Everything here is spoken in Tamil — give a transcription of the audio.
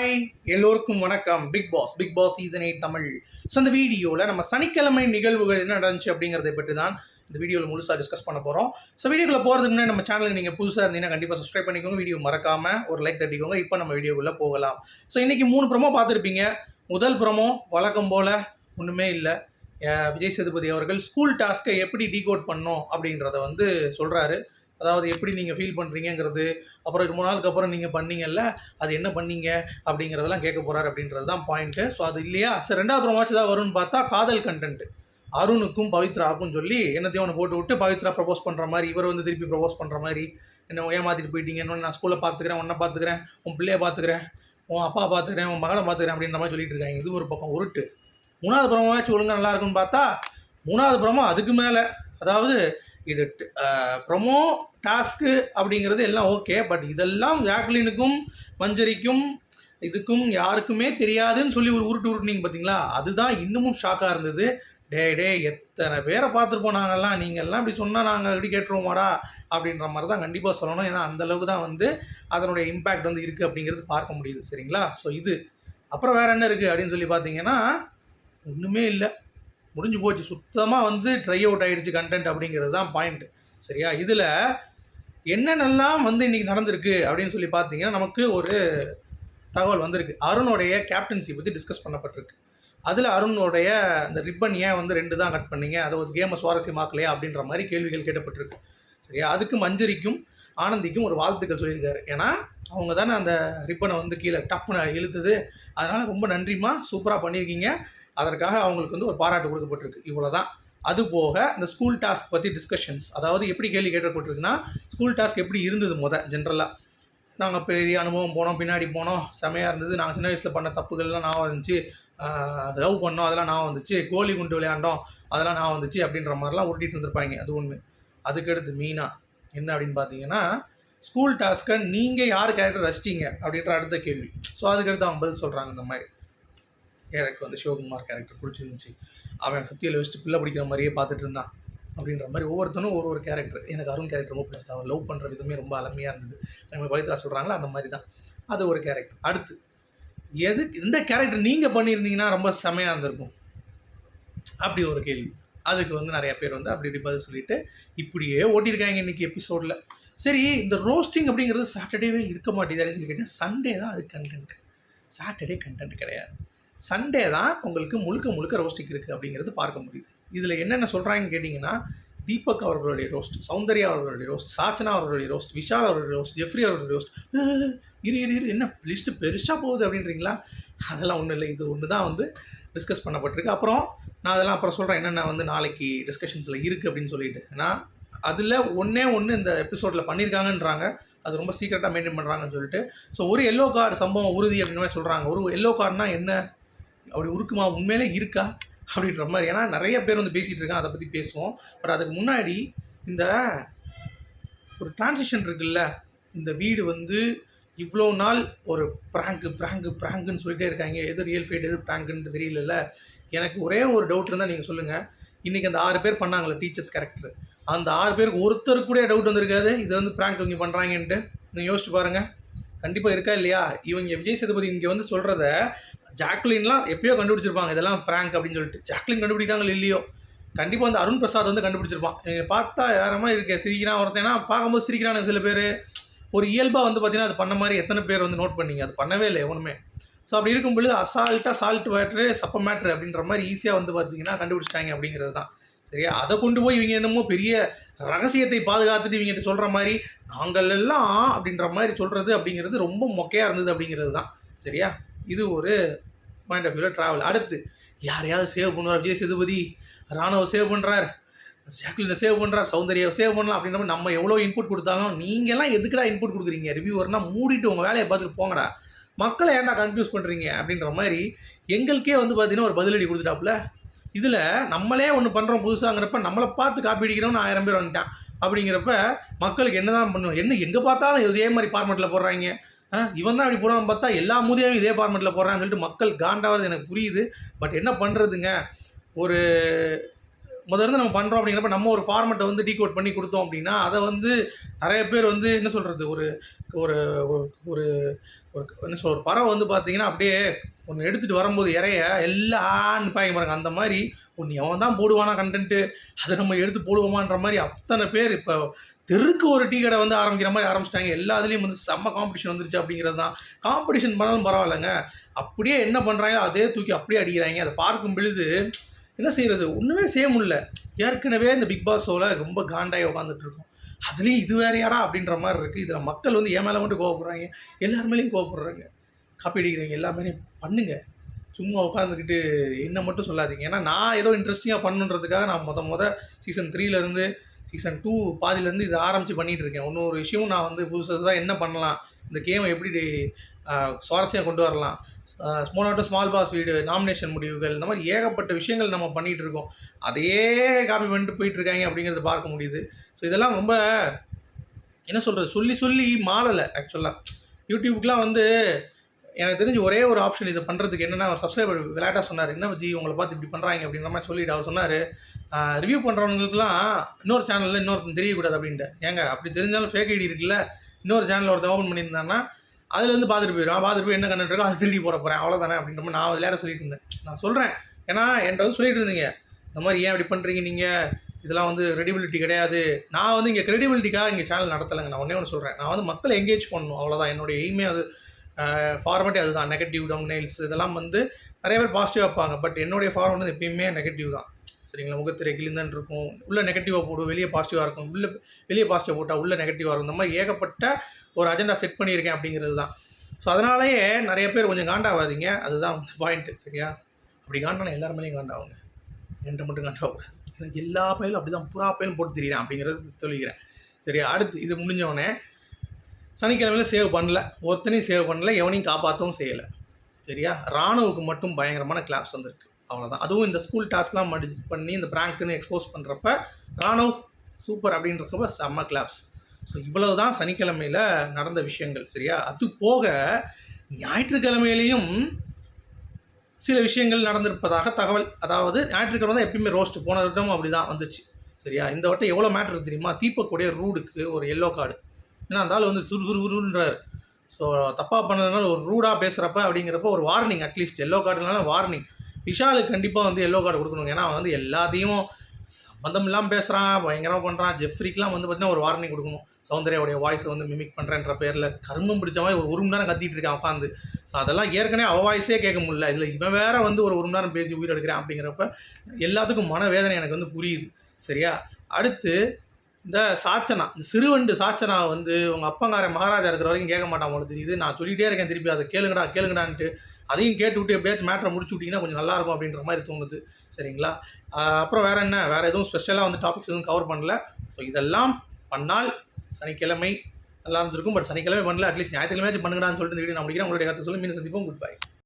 ஹாய் எல்லோருக்கும் வணக்கம். Big boss big boss season eight Tamil. So இந்த வீடியோவில் நம்ம சனிக்கிழமை நிகழ்வுகள் என்ன நடந்துச்சு அப்படிங்கிறத பற்றி தான் இந்த வீடியோவில் முழுசாக டிஸ்கஸ் பண்ண போகிறோம் ஸோ வீடியோக்குள்ள போகிறதுக்கு முன்னாடி நம்ம சேனலுக்கு நீங்கள் புதுசாக இருந்தீங்கன்னா கண்டிப்பாக சப்ஸ்கிரைப் பண்ணிக்கோங்க. வீடியோ மறக்காம ஒரு லைக் தட்டிக்கோங்க. இப்போ நம்ம வீடியோக்குள்ளே போகலாம். ஸோ இன்றைக்கி மூணு ப்ரமோ பார்த்துருப்பீங்க. முதல் ப்ரமோ வழக்கம் போல் ஒன்றுமே இல்லை. விஜய் சேதுபதி அவர்கள் ஸ்கூல் டாஸ்க்கை எப்படி டீகோட் பண்ணோம் அப்படின்றத வந்து சொல்கிறாரு அதாவது எப்படி நீங்கள் ஃபீல் பண்ணுறீங்கிறது அப்புறம் ரொம்ப நாளுக்கு அப்புறம் நீங்கள் பண்ணீங்கல்ல அது என்ன பண்ணீங்க அப்படிங்கிறதெல்லாம் கேட்க போகிறார் அப்படின்றது தான் பாயிண்ட்டு ஸோ அது இல்லையா? சரி ரெண்டாவது ப்ரோமாச்சு தான் வரும்னு பார்த்தா காதல் கண்டென்ட் அருணுக்கும் பவித்ராவுக்கும் சொல்லி என்னத்தையும் ஒன்று போட்டு விட்டு பவித்ரா ப்ரப்போஸ் பண்ணுற மாதிரி இவர் வந்து திருப்பி ப்ரப்போஸ் பண்ணுற மாதிரி என்ன ஏமாற்றிட்டு போயிட்டீங்க இன்னொன்று நான் ஸ்கூலில் பார்த்துக்கிறேன் உன்னை பார்த்துக்கிறேன் உன் பிள்ளைய பார்த்துக்கிறேன் உன் அப்பா பார்த்துக்கிறேன் உன் மகனை பார்த்துக்கிறேன் அப்படின்ற மாதிரி சொல்லிட்டு இருக்காங்க. இது ஒரு பக்கம் உருட்டு. மூணாவது ப்ரோமாச்சும் ஒழுங்காக நல்லா இருக்குன்னு பார்த்தா மூணாவது பிரமம் அதுக்கு மேலே. அதாவது இது ப்ரொமோ டாஸ்க்கு அப்படிங்கிறது எல்லாம் ஓகே பட் இதெல்லாம் ஜாக்லினுக்கும் மஞ்சரிக்கும் இதுக்கும் யாருக்குமே தெரியாதுன்னு சொல்லி ஒரு உருட்டு உருட்டுனீங்க பார்த்தீங்களா அதுதான் இன்னமும் ஷாக்காக இருந்தது. டே டே எத்தனை பேரை பார்த்துருப்போம் நாங்கள்லாம் நீங்கள்லாம் இப்படி சொன்னால் நாங்கள் இப்படி கேட்டுருவோமாடா? அப்படின்ற மாதிரி தான் கண்டிப்பாக சொல்லணும். ஏன்னா அந்தளவுக்கு தான் வந்து அதனுடைய இம்பேக்ட் வந்து இருக்குது அப்படிங்கிறது பார்க்க முடியுது. சரிங்களா? ஸோ இது. அப்புறம் வேறு என்ன இருக்குது அப்படின்னு சொல்லி பார்த்தீங்கன்னா ஒன்றுமே இல்லை. முடிஞ்சு போச்சு. சுத்தமாக வந்து ட்ரை அவுட் ஆகிடுச்சு கண்டென்ட் அப்படிங்கிறது தான் பாயிண்ட் சரியா? இதில் என்னென்னலாம் வந்து இன்றைக்கி நடந்திருக்கு அப்படின்னு சொல்லி பார்த்தீங்கன்னா நமக்கு ஒரு தகவல் வந்திருக்கு. அருணுடைய கேப்டன்சி பற்றி டிஸ்கஸ் பண்ணப்பட்டிருக்கு. அதில் அருணுடைய அந்த ரிப்பன் ஏன் வந்து ரெண்டு தான் கட் பண்ணீங்க? அதை ஒரு கேமை சுவாரஸ்யமாக்கலையா அப்படின்ற மாதிரி கேள்விகள் கேட்டப்பட்டிருக்கு. சரியா? அதுக்கு மஞ்சரிக்கும் ஆனந்திக்கும் ஒரு வாழ்த்துக்கள் சொல்லியிருக்காரு. ஏன்னா அவங்க தானே அந்த ரிப்பனை வந்து கீழே டப்புன்னு இழுத்துது. அதனால் ரொம்ப நன்றிம்மா. சூப்பராக பண்ணியிருக்கீங்க. அதற்காக அவங்களுக்கு வந்து ஒரு பாராட்டு கொடுக்கப்பட்டிருக்கு. இவ்வளோ தான் அது போக இந்த ஸ்கூல் டாஸ்க் பற்றி டிஸ்கஷன்ஸ் அதாவது எப்படி கேள்வி கேட்கப்பட்டிருக்குன்னா ஸ்கூல் டாஸ்க் எப்படி இருந்தது முத ஜென்ரலாக நாங்கள் பெரிய அனுபவம் போனோம் பின்னாடி போனோம் செமையாக இருந்தது. நாங்கள் சின்ன வயசில் பண்ண தப்புகள்லாம் நான் வந்துச்சு. லவ் பண்ணோம் அதெல்லாம் நான் வந்துச்சு. கோலி குண்டு விளையாண்டோம் அதெல்லாம் நான் வந்துச்சு அப்படின்ற மாதிரிலாம் உருட்டிட்டு இருந்திருப்பாங்க. அது ஒன்று அதுக்கடுத்து மீனா என்ன அப்படின்னு பார்த்தீங்கன்னா ஸ்கூல் டாஸ்க்கை நீங்கள் யார் கேரக்டர் ரசிச்சிங்க அப்படின்ற அடுத்த கேள்வி. ஸோ அதுக்கடுத்து அவங்க பதில் சொல்கிறாங்க இந்த மாதிரி. எனக்கு வந்து சிவகுமார் கேரக்டர் பிடிச்சிருந்துச்சி. அவன் சத்தியில் வச்சுட்டு பிள்ளை பிடிக்கிற மாதிரியே பார்த்துட்டு இருந்தான். அப்படின்ற மாதிரி ஒவ்வொருத்தனும் ஒரு ஒரு கேரக்டர் எனக்கு அருண் கேரக்டர் ரொம்ப பிடிச்சது அவன் லவ் பண்ணுற விதமே ரொம்ப அலமையாக இருந்தது. நம்ம பவித்ரா சொல்கிறாங்களா அந்த மாதிரி தான். அது ஒரு கேரக்டர் அடுத்து எது இந்த கேரக்டர் நீங்கள் பண்ணியிருந்தீங்கன்னா ரொம்ப செமையாக இருந்திருக்கும். அப்படி ஒரு கேள்வி. அதுக்கு வந்து நிறைய பேர் வந்து அப்படி இப்படி பதில் சொல்லிட்டு இப்படியே ஓட்டியிருக்காங்க இன்றைக்கி எபிசோடில் சரி இந்த ரோஸ்டிங் அப்படிங்கிறது சாட்டர்டேவே இருக்க மாட்டேங்குதுன்னு கேட்டேன் சண்டே தான் அது கண்டென்ட் சாட்டர்டே கண்டென்ட் கிடையாது. சண்டே தான் உங்களுக்கு முழுக்க முழுக்க ரோஸ்டிக் இருக்குது அப்படிங்கிறது பார்க்க முடியுது. இதில் என்னென்ன சொல்கிறாங்கன்னு கேட்டிங்கன்னா தீபக் அவர்களுடைய ரோஸ்ட் சௌந்தர்யா அவர்களுடைய ரோஸ்ட் சாச்சனா அவர்களுடைய ரோஸ்ட் விஷால் அவர்களுடைய ரோஸ்ட் ஜெஃப்ரி அவர்களுடைய ரோஸ்ட் இரு இரு இரு என்ன லிஸ்ட்டு பெருசாக போகுது அப்படின்றீங்களா? அதெல்லாம் ஒன்றும் இல்லை. இது ஒன்று தான் வந்து டிஸ்கஸ் பண்ணப்பட்டிருக்கு. அப்புறம் நான் அதெல்லாம் அப்புறம் சொல்கிறேன் என்னென்ன வந்து நாளைக்கு டிஸ்கஷன்ஸில் இருக்குது அப்படின்னு சொல்லிட்டு. ஏன்னா அதில் ஒன்றே ஒன்று இந்த எபிசோடில் பண்ணியிருக்காங்கன்றாங்க. அது ரொம்ப சீக்கிரட்டாக மெயின்டைன் பண்ணுறாங்கன்னு சொல்லிட்டு. ஸோ ஒரு எல்லோ கார்டு சம்பவம் உறுதி அப்படின்னு மாதிரி சொல்கிறாங்க ஒரு எல்லோ கார்டுனா என்ன? அப்படி உருக்குமா? உண்மையிலே இருக்கா? அப்படின்ற மாதிரி. ஏன்னா நிறைய பேர் வந்து பேசிகிட்டு இருக்காங்க அதை பற்றி பேசுவோம். பட் அதுக்கு முன்னாடி இந்த ஒரு டிரான்சிஷன் இருக்குல்ல? இந்த வீடு வந்து இவ்வளோ நாள் ஒரு ப்ராங்கு ப்ராங்கு ப்ராங்குன்னு சொல்லிட்டே இருக்காங்க. எது ரியல் ஃபேட் எது ப்ராங்குன்னு தெரியலல்ல. எனக்கு ஒரே ஒரு டவுட் இருந்தால் நீங்கள் சொல்லுங்கள் இன்றைக்கி அந்த ஆறு பேர் பண்ணாங்களே டீச்சர்ஸ் கேரக்டர் அந்த ஆறு பேருக்கு ஒருத்தருக்கு கூட டவுட் வந்திருக்காது. இது வந்து ப்ராங்க் இவங்க பண்ணுறாங்கன்ட்டு நீங்கள் யோசிச்சு பாருங்கள் கண்டிப்பாக இருக்கா இல்லையா? இவங்க விஜய் சேதுபதி இங்கே வந்து சொல்கிறத ஜாக்லின்லாம் எப்பயோ கண்டுபிடிச்சிருப்பாங்க இதெல்லாம் ப்ராங்க் அப்படின்னு சொல்லிட்டு. ஜாக்லின் கண்டுபிடிக்காங்களோ இல்லையோ? கண்டிப்பாக வந்து அருண் பிரசாத் வந்து கண்டுபிடிச்சிருப்பான். இவங்க பார்த்தா யாரமா இருக்க? சிரிக்கிறான் ஒருத்தனா பார்க்கும்போது சிரிக்கிறானுங்க சில பேர். ஒரு இயல்பாக வந்து பார்த்தீங்கன்னா அது பண்ண மாதிரி எத்தனை பேர் வந்து நோட் பண்ணீங்க? அது பண்ணவே இல்லை எவனுமே. ஸோ அப்படி இருக்கும் பொழுது அசால்ட்டாக சால்ட் மேட்ரு சப்ப மேட்ரு அப்படின்ற மாதிரி ஈஸியாக வந்து பார்த்தீங்கன்னா கண்டுபிடிச்சிட்டாங்க அப்படிங்கிறது தான். சரியா? அதை கொண்டு போய் இவங்க என்னமோ பெரிய ரகசியத்தை பாதுகாத்துட்டு இவங்ககிட்ட சொல்கிற மாதிரி நாங்கள் எல்லாம் அப்படின்ற மாதிரி சொல்கிறது அப்படிங்கிறது ரொம்ப மொக்கையாக இருந்தது அப்படிங்கிறது தான். சரியா? இது ஒரு பாயிண்ட் ஆஃப் வியூவில் ட்ராவல் அடுத்து யாரையாவது சேவ் பண்ணுவார் விஜய் சேதுபதி ராணுவ சேவ் பண்ணுறார் ஜாக்லினை சேவ் பண்ணுறார் சௌந்தர்யாவை சேவ் பண்ணலாம் அப்படின்ற மாதிரி நம்ம எவ்வளோ இன்புட் கொடுத்தாலும் நீங்கள்லாம் எதுக்குடா இன்புட் கொடுக்குறீங்க? ரிவ்யூவர்னால் மூடிட்டு உங்கள் வேலையை பார்த்துட்டு போங்கடா. மக்களை ஏன்டா கன்ஃபியூஸ் பண்ணுறீங்க அப்படின்ற மாதிரி எங்களுக்கே வந்து பார்த்தீங்கன்னா ஒரு பதிலடி கொடுத்துட்டாப்புல. இதில் நம்மளே ஒன்று பண்ணுறோம் புதுசாங்கிறப்ப நம்மளை பார்த்து காப்பி அடிக்கிறோம்னு ஆயிரம் பேர் வந்துட்டான். அப்படிங்கிறப்ப மக்களுக்கு என்ன தான் பண்ணுவோம் என்ன எங்கே பார்த்தாலும் இதே மாதிரி ஃபார்மெட்டில் போடுறாங்க. இவன் தான் அப்படி போடுவான் பார்த்தா எல்லா மூதியாவும் இதே ஃபார்மெட்டில் போடுறான்னு சொல்லிட்டு மக்கள் காண்டாவது எனக்கு புரியுது. பட் என்ன பண்ணுறதுங்க ஒரு முதல்ல நம்ம பண்ணுறோம் அப்படிங்கிறப்ப நம்ம ஒரு ஃபார்மெட்டை வந்து டீகோட் பண்ணி கொடுத்தோம் அப்படின்னா அதை வந்து நிறைய பேர் வந்து என்ன சொல்கிறது ஒரு ஒரு ஒரு ஒரு ஒரு என்ன சொல்ற ஒரு பறவை வந்து பார்த்தீங்கன்னா அப்படியே ஒன்று எடுத்துகிட்டு வரும்போது இறைய எல்லாம் பாய்ங்க பாருங்க அந்த மாதிரி ஒன்று எவன் தான் போடுவானா கண்டென்ட்டு அதை நம்ம எடுத்து போடுவோமான்ற மாதிரி அத்தனை பேர் இப்போ தெருக்கு ஒரு டீ கடை வந்து ஆரம்பிக்கிற மாதிரி ஆரம்பிச்சிட்டாங்க. எல்லா இதுலேயும் வந்து செம்ம காம்படிஷன் வந்துருச்சு அப்படிங்கிறது தான். காம்படிஷன் பண்ணாலும் பரவாயில்லைங்க. அப்படியே என்ன பண்ணுறாங்க அதே தூக்கி அப்படியே அடிக்கிறாங்க. அதை பார்க்கும் பொழுது என்ன செய்கிறது ஒன்றுமே செய்ய முடியல. ஏற்கனவே இந்த பிக் பாஸ் ஷோவில் ரொம்ப காண்டாகி உட்காந்துட்டு இருக்கோம். அதுலேயும் இது வேறையாடா அப்படின்ற மாதிரி இருக்குது இதில் மக்கள் வந்து என் மேலே மட்டும் கோவப்படுறாங்க. எல்லார் மேலேயும் கோவப்படுறாங்க. காப்பி அடிக்கிறீங்க. எல்லாமே பண்ணுங்க. சும்மா உட்காந்துக்கிட்டு என்ன மட்டும் சொல்லாதீங்க. ஏன்னா நான் ஏதோ இன்ட்ரெஸ்டிங்காக பண்ணுன்றதுக்காக நான் மொத மொதல் சீசன் த்ரீலேருந்து சீசன் டூ பாதியிலேருந்து இது ஆரம்பித்து பண்ணிகிட்டு இருக்கேன். இன்னொரு விஷயமும் நான் வந்து புதுசாக என்ன பண்ணலாம்? இந்த கேமை எப்படி சுவாரஸ்யம் கொண்டு வரலாம்? ஸ்மால் அவுட் ஸ்மால் பாஸ் வீடு நாமினேஷன் முடிவுகள் இந்த மாதிரி ஏகப்பட்ட விஷயங்கள் நம்ம பண்ணிகிட்டு இருக்கோம். அதையே காப்பி பண்ணிட்டு போயிட்டுருக்காங்க அப்படிங்கிறத பார்க்க முடியுது. ஸோ இதெல்லாம் ரொம்ப என்ன சொல்கிறது சொல்லி சொல்லி மாறலை ஆக்சுவலாக யூடியூப்க்குலாம் வந்து எனக்கு தெரிஞ்சு ஒரே ஒரு ஆப்ஷன் இது பண்ணுறதுக்கு என்னென்னா ஒரு சப்ஸ்கிரைபர் விளையாட்டாக சொன்னார். என்ன ஜி உங்களை பார்த்து இப்படி பண்ணுறாங்க அப்படின்ற மாதிரி சொல்லிட்டு அவர் சொன்னார். ரிவ்யூ பண்ணுறவங்களுக்குலாம் இன்னொரு சேனலில் இன்னொருத்தன் தெரியக்கூடாது அப்படின்ட்டு. ஏங்க அப்படி தெரிஞ்சாலும் ஃபேக் ஐடி இருக்குல்ல? இன்னொரு சேனல் ஒருத்தன் ஓப்பன் பண்ணியிருந்தாங்கன்னா அதுலேருந்து பார்த்துட்டு போயிடும் பார்த்துட்டு போய் என்ன கண்டுட்டு இருக்கோ அது திருடி போட போகிறேன் அவ்வளோதானே அப்படின்ற மாதிரி நான் விளையாட சொல்லிட்டு இருந்தேன். நான் சொல்கிறேன் ஏன்னா என்கிட்ட வந்து சொல்லிட்டு இருந்தீங்க. இந்த மாதிரி ஏன் இப்படி பண்ணுறீங்க நீங்கள் இதெல்லாம் வந்து ரெடிபிலிட்டி கிடையாது. நான் வந்து இங்கே கிரெடிபிலிட்டிக்காக இங்கே சேனல் நடத்தலைங்க. நான் ஒன்றே ஒன்று சொல்கிறேன் நான் வந்து மக்களை எங்கேஜ் பண்ணணும். அவ்வளோதான் என்னுடைய எய்மே அது. ஃபார்மேட்டே அதுதான். நெகட்டிவ் தம்னைல்ஸ் இதெல்லாம் வந்து நிறைய பேர் பாசிட்டிவ் வைப்பாங்க. பட் என்னுடைய ஃபார்ம் வந்து எப்பயுமே நெகட்டிவ் தான். சரிங்களா? முகத்திரை கிழிந்தன் இருக்கும். உள்ளே நெகட்டிவாக போடும் வெளியே பாசிட்டிவாக இருக்கும். உள்ளே வெளியே பாசிட்டிவ் போட்டால் உள்ளே நெகட்டிவாக இருக்கும். இந்த மாதிரி ஏகப்பட்ட ஒரு அஜெண்டா செட் பண்ணியிருக்கேன் அப்படிங்கிறது தான். ஸோ அதனாலேயே நிறைய பேர் கொஞ்சம் காண்டாகாதீங்க அதுதான் வந்து பாயிண்ட்டு சரியா? அப்படி காண்டான எல்லார் மேலேயும் காண்டாகுங்க என்கிட்ட மட்டும் காண்டாகக்கூடாது எனக்கு எல்லா பயிலும் அப்படி தான் புறா பயிலும் போட்டு தெரியுறேன் அப்படிங்கிறது சொல்லிக்கிறேன் சரியா? அடுத்து இது முடிஞ்சவொடனே சனிக்கிழமையில சேவ் பண்ணல. ஒருத்தனையும் சேவ் பண்ணல எவனையும் காப்பாற்றவும் செய்யலை. சரியா? ராணுவுக்கு மட்டும் பயங்கரமான கிளாப்ஸ் வந்திருக்கு. அவ்வளோதான் அதுவும் இந்த ஸ்கூல் டாஸ்க்லாம் மடி பண்ணி இந்த ப்ராங்க்குன்னு எக்ஸ்போஸ் பண்ணுறப்ப ராணுவ் சூப்பர் அப்படின்றப்ப செம்ம கிளாப்ஸ் ஸோ இவ்வளவு தான் சனிக்கிழமையில் நடந்த விஷயங்கள் சரியா? அது போக ஞாயிற்றுக்கிழமையிலையும் சில விஷயங்கள் நடந்திருப்பதாக தகவல். அதாவது ஞாயிற்றுக்கிழமை தான் எப்பயுமே ரோஸ்ட் போன வருடமும் அப்படி தான் வந்துச்சு. சரியா? இந்த வட்டம் எவ்வளோ மேட்ரு தெரியுமா? தீபக்குடைய ரூடுக்கு ஒரு எல்லோ கார்டு ஏன்னா அந்த ஆள் வந்து சுரு குரு குருன்றார் ஸோ தப்பாக பண்ணதுனால ஒரு ரூடாக பேசுகிறப்ப அப்படிங்கிறப்ப ஒரு வார்னிங் அட்லீஸ்ட் எல்லோ கார்டுனால வார்னிங் விஷாலுக்கு கண்டிப்பாக வந்து எல்லோ கார்டு கொடுக்கணும். ஏன்னா அவன் வந்து எல்லாத்தையும் சம்மந்தம் இல்லாமல் பேசுகிறான் பயங்கரமாக பண்ணுறான் ஜெஃப்ரிக்கெலாம் வந்து பார்த்தீங்கன்னா ஒரு வார்னிங் கொடுக்கணும். சௌந்தர்யாவுடைய வாய்ஸை வந்து மிமிக் பண்ணுறேன்ற பேரில் கர்மம் பிடிச்ச மாதிரி ஒரு ஒரு மணி நேரம் கத்திட்டு இருக்கான் உட்காந்து ஸோ அதெல்லாம் ஏற்கனவே அவ வாய்ஸே கேட்க முடியல. இதில் இவன் வேற வந்து ஒரு ஒரு மணி நேரம் பேசி உயிர் எடுக்கிறேன் அப்படிங்கிறப்ப எல்லாத்துக்கும் மனவேதனை எனக்கு வந்து புரியுது. சரியா? அடுத்து இந்த சாச்சனா இந்த சிறுவண்டு சாச்சனா வந்து உங்கள் அப்பங்கார மகாராஜா இருக்கிற வரைக்கும் கேட்க மாட்டான் உங்களுக்கு தெரியுது. நான் சொல்லிகிட்டே இருக்கேன் திருப்பி அதை கேளுங்கடா கேளுங்கடான்ட்டு. அதையும் கேட்டுவிட்டு எப்படியாச்சும் மேட்ரை முடிச்சு விட்டிங்கன்னா கொஞ்சம் நல்லா இருக்கும் அப்படின்ற மாதிரி தோணுது. சரிங்களா? அப்புறம் வேறு என்ன? வேறு எதுவும் ஸ்பெஷலாக வந்து டாபிக்ஸ் எதுவும் கவர் பண்ணல. ஸோ இதெல்லாம் பண்ணால் சனிக்கிழமை நல்லா இருந்திருக்கும். பட் சனிக்கிழமை பண்ணல. அட்லீஸ்ட் ஞாயிற்றுக்கிழமையாச்சும் பண்ணுங்கடான்னு சொல்லிட்டு இந்த வீடியோ நான் முடிக்கிறேன். உங்களுடைய கருத்து சொல்லி மீன் சந்திப்போம். Good bye